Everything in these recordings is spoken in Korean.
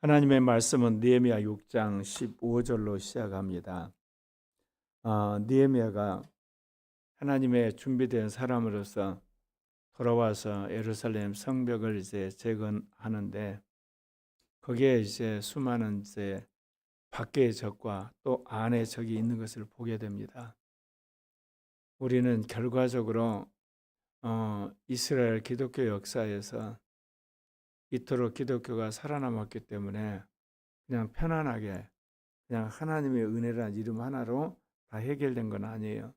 하나님의 말씀은 느헤미야 6장 15절로 시작합니다. 어, 느헤미야가 하나님의 준비된 사람으로서 돌아와서 예루살렘 성벽을 이제 재건하는데 거기에 이제 수많은 이제 밖의 적과 또 안의 적이 있는 것을 보게 됩니다. 우리는 결과적으로 어, 이스라엘 기독교 역사에서 이토록 기독교가 살아남았기 때문에 그냥 편안하게 그냥 하나님의 은혜란 이름 하나로 다 해결된 건 아니에요.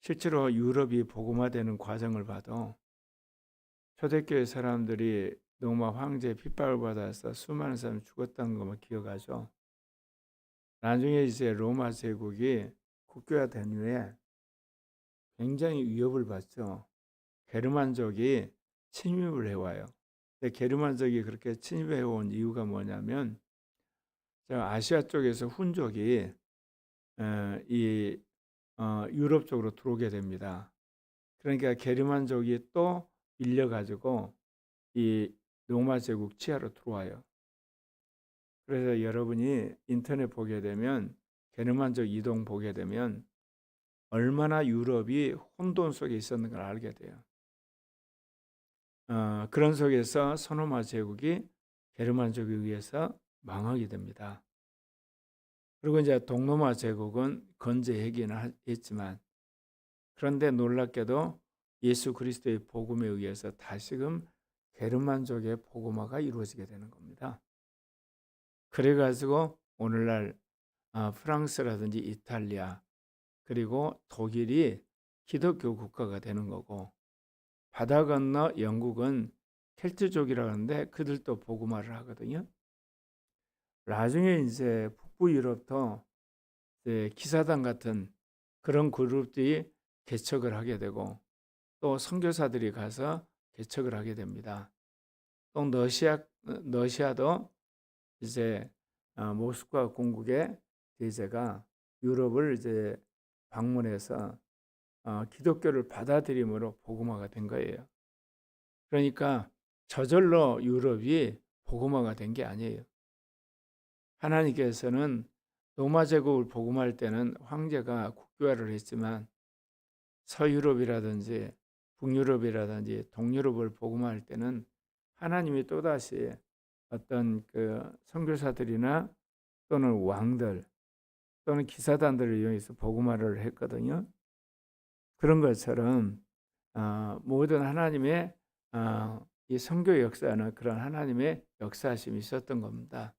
실제로 유럽이 복음화되는 과정을 봐도 초대교회 사람들이 로마 황제 핍박을 받아서 수많은 사람이 죽었다는 것만 기억하죠. 나중에 이제 로마 제국이 국교화된 후에 굉장히 위협을 받죠. 게르만족이 침입을 해와요. 근데 게르만족이 그렇게 침입해 온 이유가 뭐냐면 아시아 쪽에서 훈족이 이 어, 유럽 쪽으로 들어오게 됩니다. 그러니까 게르만족이 또 밀려가지고 이 로마 제국 치하로 들어와요. 그래서 여러분이 인터넷 보게 되면 게르만족 이동 보게 되면 얼마나 유럽이 혼돈 속에 있었는 걸 알게 돼요. 어, 그런 속에서 소노마 제국이 게르만족에 의해서 망하게 됩니다. 그리고 이제 동로마 제국은 건재하기는 했지만 그런데 놀랍게도 예수 그리스도의 복음에 의해서 다시금 게르만족의 복음화가 이루어지게 되는 겁니다. 그래가지고 오늘날 아, 프랑스라든지 이탈리아 그리고 독일이 기독교 국가가 되는 거고 바다 건너 영국은 켈트족이라 하는데 그들도 복음화를 하거든요. 나중에 이제 북부 유럽도 이제 기사단 같은 그런 그룹들이 개척을 하게 되고 또 선교사들이 가서 개척을 하게 됩니다. 또 러시아 러시아도 이제 어, 모스크바 공국의 대제가 유럽을 이제 방문해서 어, 기독교를 받아들임으로 복음화가 된 거예요. 그러니까 저절로 유럽이 복음화가 된 게 아니에요. 하나님께서는 로마 제국을 복음할 때는 황제가 국교화를 했지만 서유럽이라든지 북유럽이라든지 동유럽을 복음할 때는 하나님이 또다시 어떤 그 선교사들이나 또는 왕들 또는 기사단들을 이용해서 복음화를 했거든요. 그런 것처럼 어, 모든 하나님의 어, 이 선교 역사는 그런 하나님의 역사심이 있었던 겁니다.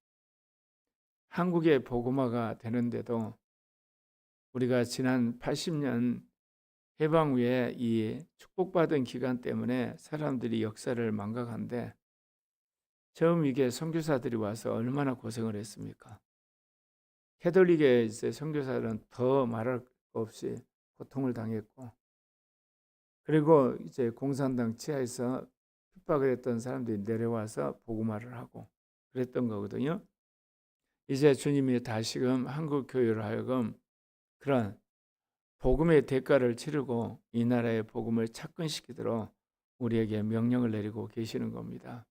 한국의 복음화가 되는데도 우리가 지난 80년 해방 후에 이 축복받은 기간 때문에 사람들이 역사를 망각한데 처음 이게 선교사들이 와서 얼마나 고생을 했습니까? 캐톨릭의 선교사들은 더 말할 것 없이 고통을 당했고 그리고 이제 공산당 치하에서 핍박을 했던 사람들이 내려와서 복음화를 하고 그랬던 거거든요. 이제 주님이 다시금 한국 교회를 하여금 그런 복음의 대가를 치르고 이 나라의 복음을 착근시키도록 우리에게 명령을 내리고 계시는 겁니다.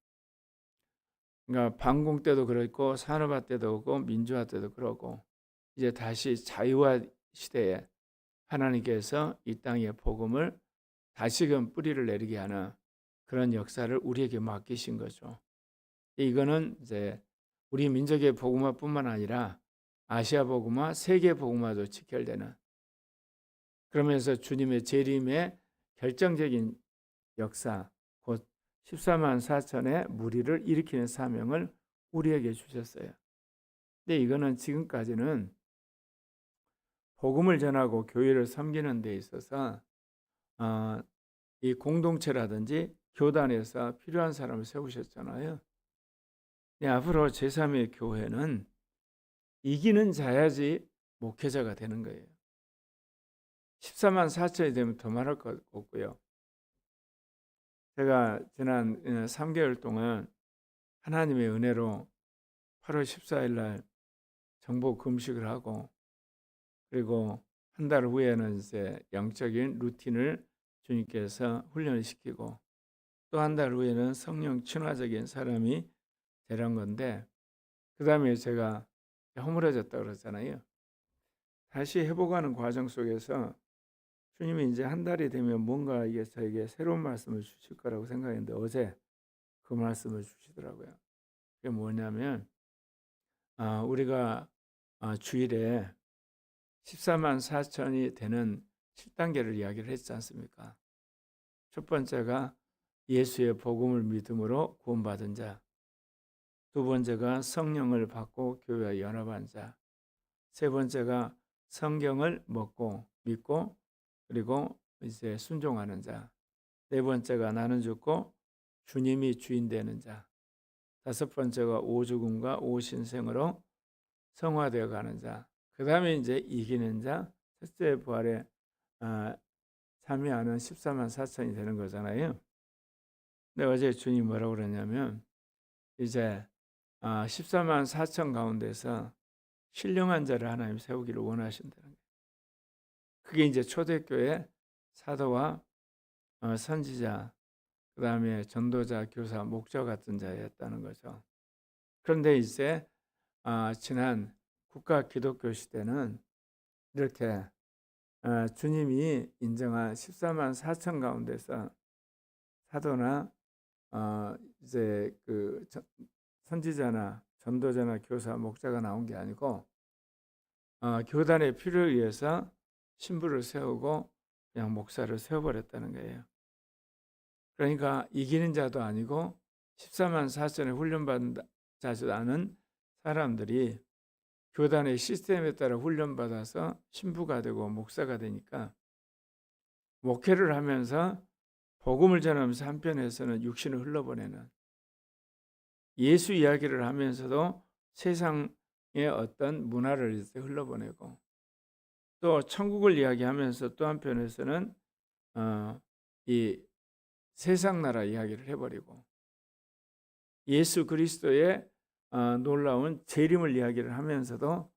그러니까 반공 때도 그렇고 산업화 때도 그렇고 민주화 때도 그렇고 이제 다시 자유화 시대에 하나님께서 이 땅에 복음을 다시금 뿌리를 내리게 하는 그런 역사를 우리에게 맡기신 거죠. 이거는 이제 우리 민족의 복음화뿐만 아니라 아시아 복음화, 세계 복음화도 직결되는 그러면서 주님의 재림의 결정적인 역사, 곧 14만 4천의 무리를 일으키는 사명을 우리에게 주셨어요. 근데 이거는 지금까지는 복음을 전하고 교회를 섬기는 데 있어서 어, 이 공동체라든지 교단에서 필요한 사람을 세우셨잖아요. 네, 앞으로 제3의 교회는 이기는 자야지 목회자가 되는 거예요. 14만 4천이 되면 더 말할 것 없고요. 제가 지난 3개월 동안 하나님의 은혜로 8월 14일 날 정보 금식을 하고 그리고 한 달 후에는 이제 영적인 루틴을 주님께서 훈련시키고 또 한 달 후에는 성령 친화적인 사람이 되는 건데 그 다음에 제가 허물어졌다 그러잖아요. 다시 회복하는 과정 속에서 주님이 이제 한 달이 되면 뭔가 이게 저에게 새로운 말씀을 주실 거라고 생각했는데 어제 그 말씀을 주시더라고요. 그게 뭐냐면 아, 우리가 아, 주일에 14만 4천이 되는 7단계를 이야기를 했지 않습니까? 첫 번째가 예수의 복음을 믿음으로 구원받은 자. 두 번째가 성령을 받고 교회와 연합한 자. 세 번째가 성경을 먹고 믿고 그리고 이제 순종하는 자. 네 번째가 나는 죽고 주님이 주인 되는 자. 다섯 번째가 오죽음과 오신생으로 성화되어 가는 자. 그 다음에 이제 이기는 자, 첫째 부활에 아, 참여하는 14만 4천이 되는 거잖아요. 근데 어제 주님 뭐라고 그러냐면 이제 아, 14만 4천 가운데서 신령한 자를 하나님 세우기를 원하신다는 거예요. 그게 이제 초대교회 사도와 어, 선지자, 그 다음에 전도자, 교사, 목자 같은 자였다는 거죠. 그런데 이제 아, 지난 국가 기독교 시대는 이렇게 어, 주님이 인정한 14만 4천 가운데서 사도나 어, 이제 그 전- 선지자나 전도자나 교사, 목자가 나온 게 아니고 어, 교단의 필요에 의해서 신부를 세우고 그냥 목사를 세워버렸다는 거예요. 그러니까 이기는 자도 아니고 14만 4천에 훈련받은 자도 않은 사람들이 교단의 시스템에 따라 훈련받아서 신부가 되고 목사가 되니까 목회를 하면서 복음을 전하면서 한편에서는 육신을 흘러보내는 예수 이야기를 하면서도 세상의 어떤 문화를 흘러보내고 또 천국을 이야기하면서 또 한편에서는 어, 이 세상 나라 이야기를 해버리고 예수 그리스도의 어, 놀라운 재림을 이야기를 하면서도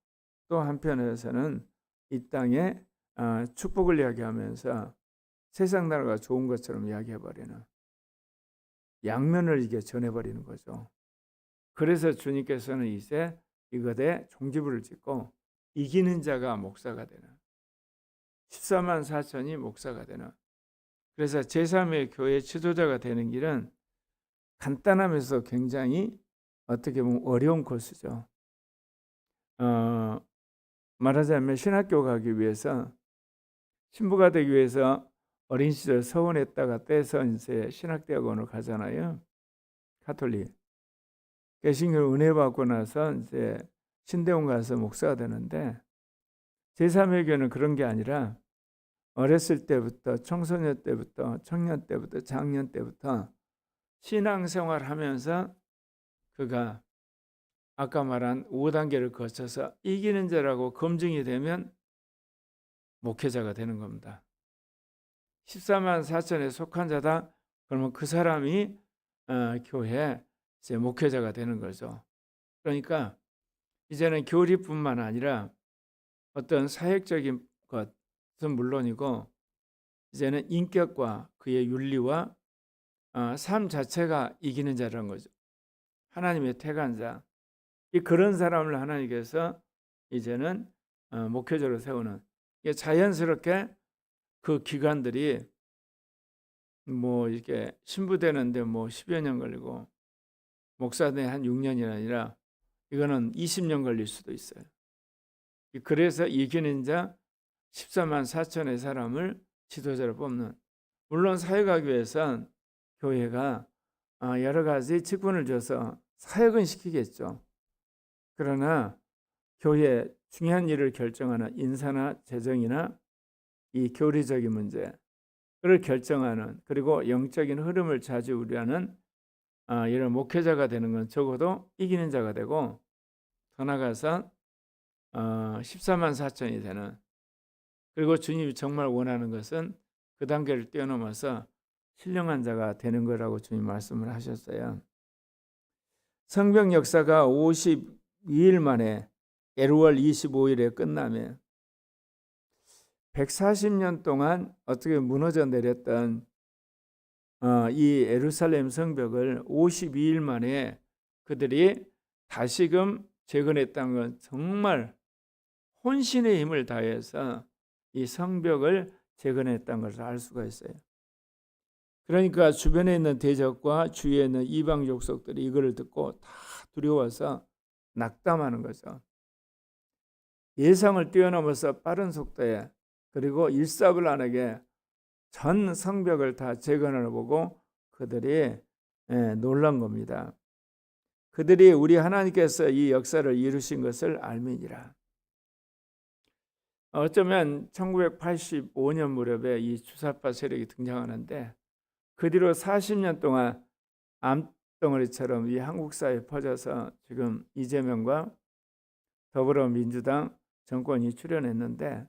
또 한편에서는 이 땅에 어, 축복을 이야기하면서 세상 나라가 좋은 것처럼 이야기해버리는 양면을 이게 전해버리는 거죠. 그래서 주님께서는 이제 이것에 종지부를 짓고 이기는 자가 목사가 되는 14만 4천이 목사가 되는 그래서 제3의 교회 지도자가 되는 길은 간단하면서 굉장히 어떻게 보면 어려운 코스죠. 어, 말하자면 신학교 가기 위해서 신부가 되기 위해서 어린 시절 서원했다가 떼서 이제 신학대학원을 가잖아요. 카톨릭. 개신교 은혜 받고 나서 이제 신대원 가서 목사가 되는데 제3회교는 그런 게 아니라 어렸을 때부터 청소년 때부터 청년 때부터 장년 때부터 신앙생활 하면서 그가 아까 말한 5단계를 거쳐서 이기는 자라고 검증이 되면 목회자가 되는 겁니다. 14만 4천에 속한 자다. 그러면 그 사람이 어, 교회 이제 목회자가 되는 거죠. 그러니까 이제는 교리뿐만 아니라 어떤 사역적인 것은 물론이고 이제는 인격과 그의 윤리와 어, 삶 자체가 이기는 자라는 거죠. 하나님의 택한 자. 이 그런 사람을 하나님께서 이제는 어, 목회자로 세우는 이게 자연스럽게 그 기간들이 뭐 이렇게 신부되는데 뭐 10여 년 걸리고 목사대 한 6년이 아니라 이거는 20년 걸릴 수도 있어요. 그래서 이기는 자 14만 4천의 사람을 지도자로 뽑는 물론 사역하기 위해선 교회가 아, 여러 가지 직분을 줘서 사역은 시키겠죠. 그러나 교회 중요한 일을 결정하는 인사나 재정이나 이 교리적인 문제를 결정하는 그리고 영적인 흐름을 자주 우려하는 아, 이런 목회자가 되는 건 적어도 이기는 자가 되고 더 나가서 어, 14만 4천이 되는 그리고 주님이 정말 원하는 것은 그 단계를 뛰어넘어서 신령한 자가 되는 거라고 주님 말씀을 하셨어요. 성경 역사가 52일 만에 에루월 25일에 끝나면 140년 동안 어떻게 무너져 내렸던 어, 이 에루살렘 성벽을 52일 만에 그들이 다시금 재건했다는 건 정말 혼신의 힘을 다해서 이 성벽을 재건했다는 것을 알 수가 있어요. 그러니까 주변에 있는 대적과 주위에 있는 이방 족속들이 이거를 듣고 다 두려워서 낙담하는 거죠. 예상을 뛰어넘어서 빠른 속도에 그리고 일사불란하게 전 성벽을 다 재건을 보고 그들이 예, 놀란 겁니다. 그들이 우리 하나님께서 이 역사를 이루신 것을 알미니라. 어쩌면 1985년 무렵에 이 주사파 세력이 등장하는데 그 뒤로 40년 동안 암덩어리처럼 이 한국 사회에 퍼져서 지금 이재명과 더불어민주당 정권이 출연했는데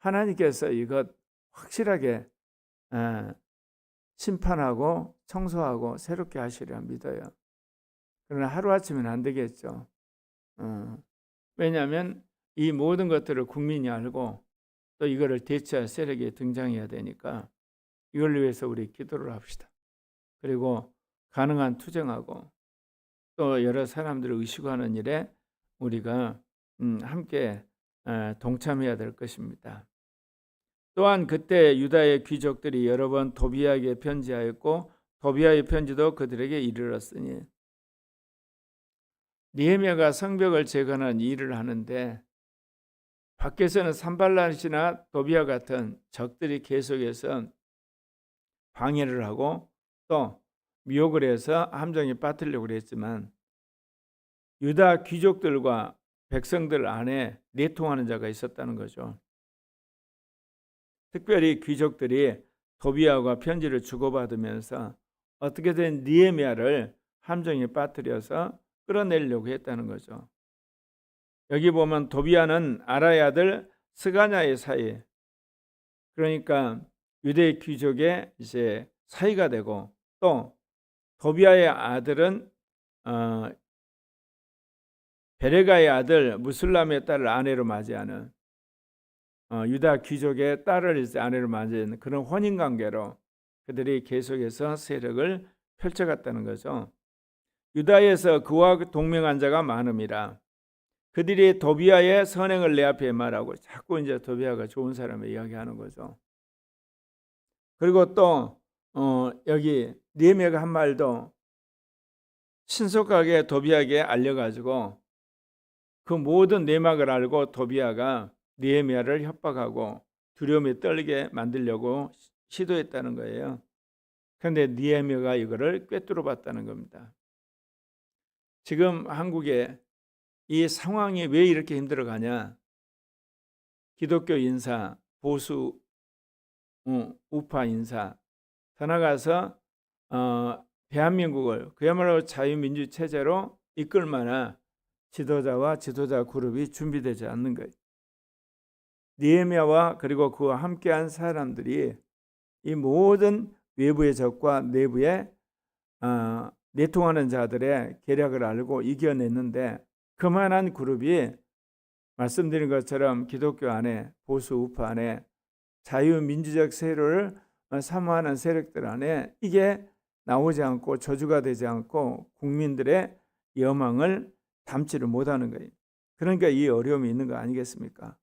하나님께서 이것 확실하게 에, 심판하고 청소하고 새롭게 하시리라 믿어요. 그러나 하루아침에는 안 되겠죠. 어, 왜냐하면 이 모든 것들을 국민이 알고 또 이거를 대체할 세력이 등장해야 되니까 이걸 위해서 우리 기도를 합시다. 그리고 가능한 투쟁하고 또 여러 사람들을 의식하는 일에 우리가 음, 함께 에, 동참해야 될 것입니다. 또한 그때 유다의 귀족들이 여러 번 도비아에게 편지하였고 도비아의 편지도 그들에게 이르렀으니 니에미아가 성벽을 재건한 일을 하는데 밖에서는 산발란이나 도비아 같은 적들이 계속해서 방해를 하고 또 미혹을 해서 함정에 빠뜨리려고 했지만 유다 귀족들과 백성들 안에 내통하는 자가 있었다는 거죠. 특별히 귀족들이 도비아와 편지를 주고받으면서 어떻게든 니에미아를 함정에 빠뜨려서 끌어내려고 했다는 거죠. 여기 보면 도비아는 아라의 아들 스가냐의 사이 그러니까 유대 귀족의 이제 사이가 되고 또 도비아의 아들은 어, 베레가의 아들 무슬람의 딸을 아내로 맞이하는 어, 유다 귀족의 딸을 이제 아내로 맞이하는 그런 혼인 관계로 그들이 계속해서 세력을 펼쳐갔다는 거죠. 유다에서 그와 동명한 자가 많음이라 그들이 도비아의 선행을 내 앞에 말하고 자꾸 이제 도비아가 좋은 사람을 이야기하는 거죠. 그리고 또 어, 여기 니에미아가 한 말도 신속하게 도비아에게 알려가지고 그 모든 내막을 알고 도비아가 니에미아를 협박하고 두려움에 떨게 만들려고 시도했다는 거예요. 그런데 니에미아가 이거를 꿰뚫어 봤다는 겁니다. 지금 한국에 이 상황이 왜 이렇게 힘들어가냐? 기독교 인사, 보수 어, 우파 인사 더 나가서 어, 대한민국을 그야말로 자유민주 체제로 이끌 만한 지도자와 지도자 그룹이 준비되지 않는 거예요. 니에미아와 그리고 그와 함께한 사람들이 이 모든 외부의 적과 내부의 어, 내통하는 자들의 계략을 알고 이겨냈는데 그만한 그룹이 말씀드린 것처럼 기독교 안에 보수 우파 안에 자유민주적 세력을 사모하는 세력들 안에 이게 나오지 않고 저주가 되지 않고 국민들의 여망을 담지를 못하는 거예요. 그러니까 이 어려움이 있는 거 아니겠습니까?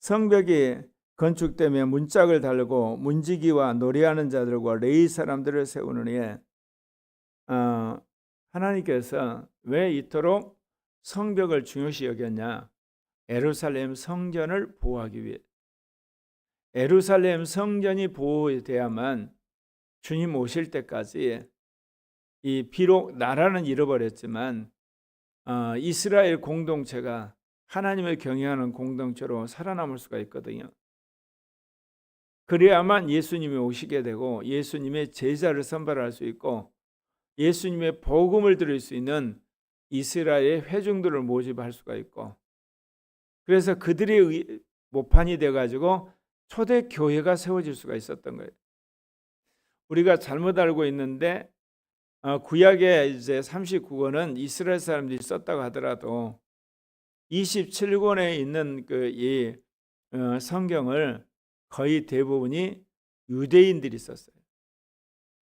성벽이 건축되며 문짝을 달고 문지기와 노래하는 자들과 레이 사람들을 세우느니 어, 하나님께서 왜 이토록 성벽을 중요시 여겼냐? 에루살렘 성전을 보호하기 위해. 에루살렘 성전이 보호돼야만 주님 오실 때까지 이 비록 나라는 잃어버렸지만 어, 이스라엘 공동체가 하나님을 경외하는 공동체로 살아남을 수가 있거든요. 그래야만 예수님이 오시게 되고 예수님의 제자를 선발할 수 있고 예수님의 복음을 들을 수 있는 이스라엘의 회중들을 모집할 수가 있고 그래서 그들의 모판이 돼 가지고 초대 교회가 세워질 수가 있었던 거예요. 우리가 잘못 알고 있는데 어, 구약의 이제 39권은 이스라엘 사람들이 썼다고 하더라도 27권에 있는 그이 어, 성경을 거의 대부분이 유대인들이 썼어요.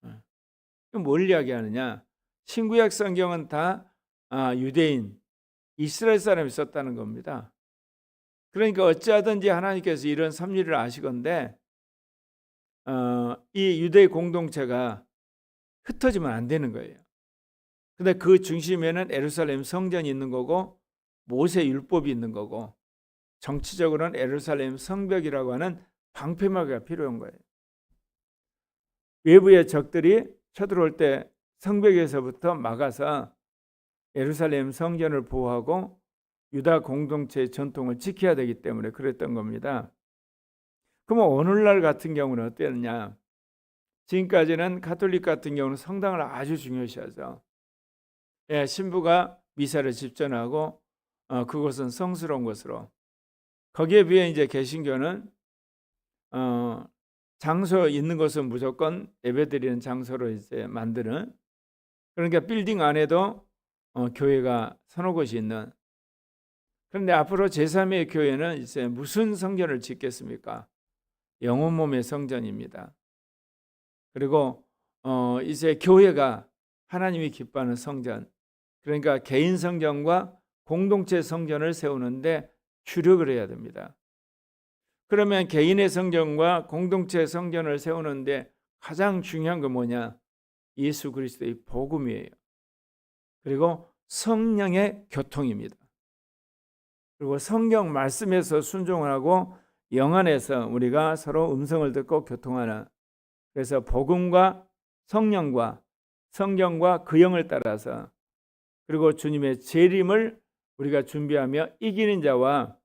어. 뭘 이야기하느냐? 신구약 성경은 다 아, 유대인 이스라엘 사람이 썼다는 겁니다. 그러니까 어찌하든지 하나님께서 이런 섭리를 아시건대 어, 이 유대 공동체가 흩어지면 안 되는 거예요. 근데 그 중심에는 에루살렘 성전이 있는 거고 모세 율법이 있는 거고 정치적으로는 에루살렘 성벽이라고 하는 방패막이가 필요한 거예요. 외부의 적들이 쳐들어올 때 성벽에서부터 막아서 예루살렘 성전을 보호하고 유다 공동체의 전통을 지켜야 되기 때문에 그랬던 겁니다. 그러면 오늘날 같은 경우는 어땠냐? 지금까지는 가톨릭 같은 경우는 성당을 아주 중요시하죠. 예, 신부가 미사를 집전하고 어, 그것은 성스러운 것으로 거기에 비해 이제 개신교는 어, 장소 있는 것은 무조건 예배드리는 장소로 이제 만드는 그러니까 빌딩 안에도 어, 교회가 서너 곳이 있는 그런데 앞으로 제3의 교회는 이제 무슨 성전을 짓겠습니까? 영혼 몸의 성전입니다. 그리고 어, 이제 교회가 하나님이 기뻐하는 성전 그러니까 개인 성전과 공동체 성전을 세우는데 주력을 해야 됩니다. 그러면 개인의 성전과 공동체 성전을 세우는데 가장 중요한 건 뭐냐? 예수 그리스도의 복음이에요. 그리고 성령의 교통입니다. 그리고 성경 말씀에서 순종하고 영안에서 우리가 서로 음성을 듣고 교통하는 그래서 복음과 성령과 성경과 그 영을 따라서 그리고 주님의 재림을 우리가 준비하며 이기는 자와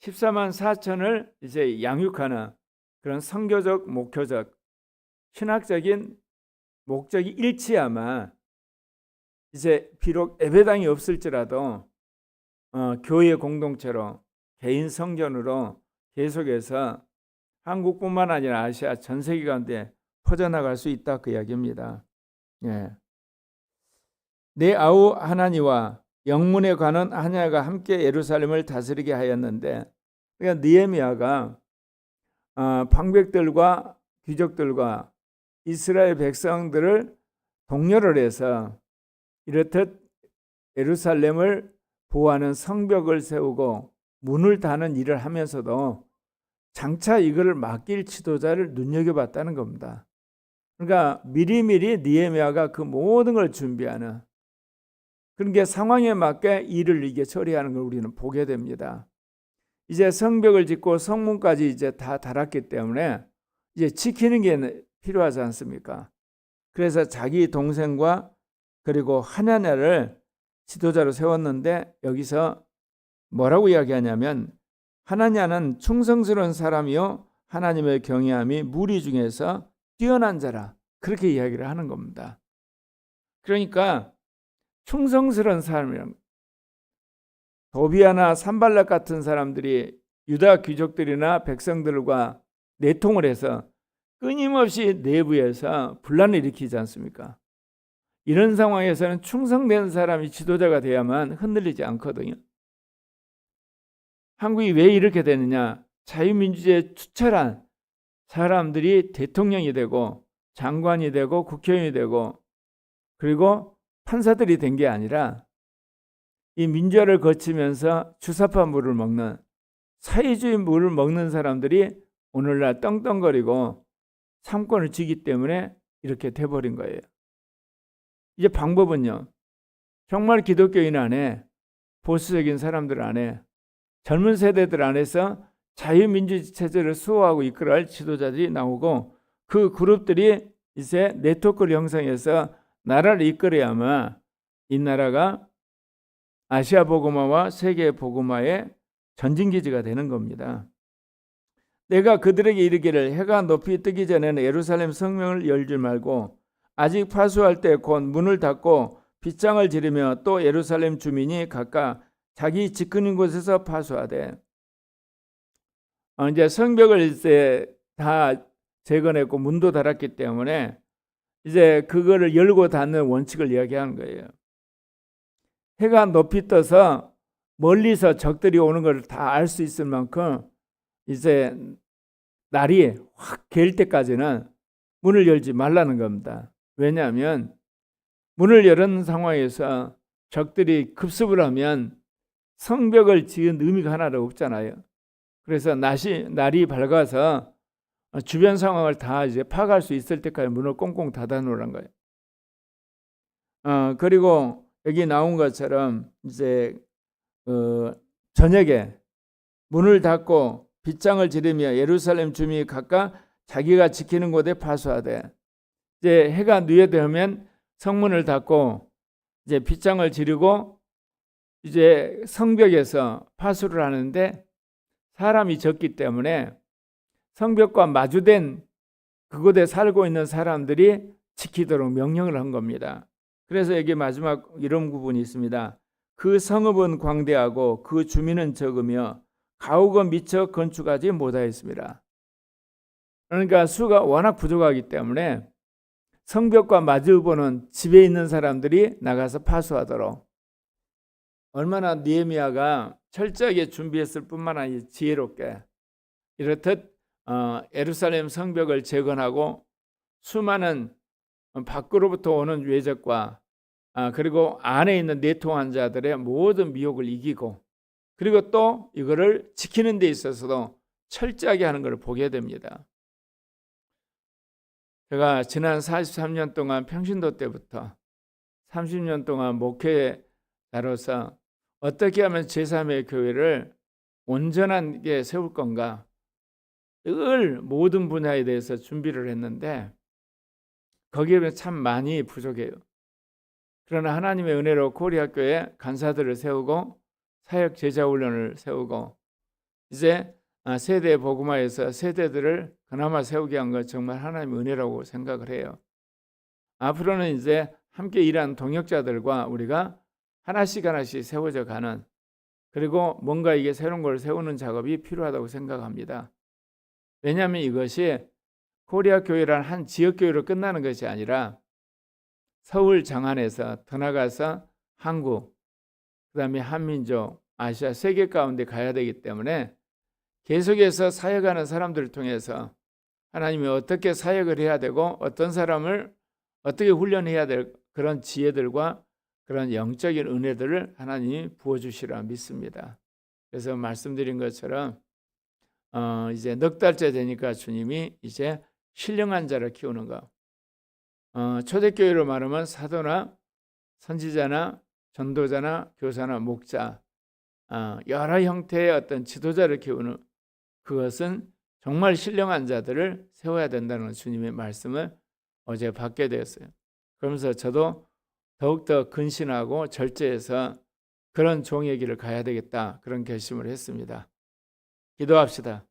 14만 4천을 이제 양육하는 그런 성교적 목표적 신학적인 목적이 일치하면 이제 비록 예배당이 없을지라도 어, 교회 공동체로 개인 성전으로 계속해서 한국뿐만 아니라 아시아 전 세계 가운데 퍼져나갈 수 있다 그 이야기입니다. 예. 내 아우 하나니와 영문에 관한 하냐가 함께 예루살렘을 다스리게 하였는데 그러니까 느헤미야가 어, 방백들과 귀족들과 이스라엘 백성들을 동료를 해서 이렇듯 예루살렘을 보호하는 성벽을 세우고 문을 다는 일을 하면서도 장차 이거를 맡길 지도자를 눈여겨봤다는 겁니다. 그러니까 미리미리 니에미아가 그 모든 걸 준비하는 그런 게 상황에 맞게 일을 이게 처리하는 걸 우리는 보게 됩니다. 이제 성벽을 짓고 성문까지 이제 다 달았기 때문에 이제 지키는 게 필요하지 않습니까? 그래서 자기 동생과 그리고 하나냐를 지도자로 세웠는데 여기서 뭐라고 이야기하냐면 하나냐는 충성스러운 사람이요 하나님의 경외함이 무리 중에서 뛰어난 자라 그렇게 이야기를 하는 겁니다. 그러니까 충성스러운 사람이란 도비아나 산발락 같은 사람들이 유다 귀족들이나 백성들과 내통을 해서 끊임없이 내부에서 분란을 일으키지 않습니까? 이런 상황에서는 충성된 사람이 지도자가 돼야만 흔들리지 않거든요. 한국이 왜 이렇게 되느냐? 자유민주주의에 투철한 사람들이 대통령이 되고 장관이 되고 국회의원이 되고 그리고 판사들이 된 게 아니라 이 민주화를 거치면서 주사파 물을 먹는 사회주의 물을 먹는 사람들이 오늘날 떵떵거리고 삼권을 쥐기 때문에 이렇게 돼버린 거예요. 이제 방법은요. 정말 기독교인 안에 보수적인 사람들 안에 젊은 세대들 안에서 자유민주주의 체제를 수호하고 이끌어갈 지도자들이 나오고 그 그룹들이 이제 네트워크를 형성해서 나라를 이끌어야만 이 나라가 아시아 보고마와 세계 보고마의 전진기지가 되는 겁니다. 내가 그들에게 이르기를 해가 높이 뜨기 전에는 예루살렘 성명을 열지 말고 아직 파수할 때 곧 문을 닫고 빗장을 지르며 또 예루살렘 주민이 각각 자기 지키는 곳에서 파수하되 어, 이제 성벽을 이제 다 재건했고 문도 닫았기 때문에 이제 그거를 열고 닫는 원칙을 이야기하는 거예요. 해가 높이 떠서 멀리서 적들이 오는 걸 다 알 수 있을 만큼 이제 날이 확 갤 때까지는 문을 열지 말라는 겁니다. 왜냐하면 문을 여는 상황에서 적들이 급습을 하면 성벽을 지은 의미가 하나도 없잖아요. 그래서 날이, 날이 밝아서 주변 상황을 다 이제 파악할 수 있을 때까지 문을 꽁꽁 닫아 놓으란 거예요. 어, 그리고 여기 나온 것처럼 이제 어, 저녁에 문을 닫고 빗장을 지르며 예루살렘 주민이 각각 자기가 지키는 곳에 파수하되 이제 해가 누에되면 성문을 닫고 이제 빗장을 지르고 이제 성벽에서 파수를 하는데 사람이 적기 때문에 성벽과 마주된 그곳에 살고 있는 사람들이 지키도록 명령을 한 겁니다. 그래서 여기 마지막 이런 구분이 있습니다. 그 성읍은 광대하고 그 주민은 적으며 가옥은 미처 건축하지 못하였습니다. 그러니까 수가 워낙 부족하기 때문에 성벽과 마주보는 집에 있는 사람들이 나가서 파수하도록 얼마나 니에미아가 철저하게 준비했을 뿐만 아니라 지혜롭게 이렇듯 어, 예루살렘 성벽을 재건하고 수많은 밖으로부터 오는 외적과 아, 그리고 안에 있는 내통한 자들의 모든 미혹을 이기고 그리고 또 이거를 지키는 데 있어서도 철저하게 하는 것을 보게 됩니다. 제가 지난 43년 동안 평신도 때부터 30년 동안 목회자로서 어떻게 하면 제3의 교회를 온전하게 세울 건가 늘 모든 분야에 대해서 준비를 했는데 거기에 참 많이 부족해요. 그러나 하나님의 은혜로 코리아교회 간사들을 세우고 사역 제자 훈련을 세우고 이제 아, 세대 복음화에서 세대들을 그나마 세우게 한 건 정말 하나님의 은혜라고 생각을 해요. 앞으로는 이제 함께 일한 동역자들과 우리가 하나씩 하나씩 세워져 가는 그리고 뭔가 이게 새로운 걸 세우는 작업이 필요하다고 생각합니다. 왜냐하면 이것이 코리아 교회란 한 지역 교회로 끝나는 것이 아니라 서울 장안에서 더 나가서 한국, 그다음에 한민족, 아시아 세계 가운데 가야 되기 때문에 계속해서 사역하는 사람들을 통해서 하나님이 어떻게 사역을 해야 되고 어떤 사람을 어떻게 훈련해야 될 그런 지혜들과 그런 영적인 은혜들을 하나님이 부어주시라 믿습니다. 그래서 말씀드린 것처럼 어, 이제 넉 달째 되니까 주님이 이제 신령한 자를 키우는 거. 어, 초대교회로 말하면 사도나 선지자나 전도자나 교사나 목자 어, 여러 형태의 어떤 지도자를 키우는 그것은 정말 신령한 자들을 세워야 된다는 주님의 말씀을 어제 받게 되었어요. 그러면서 저도 더욱더 근신하고 절제해서 그런 종의 길을 가야 되겠다 그런 결심을 했습니다. 기도합시다.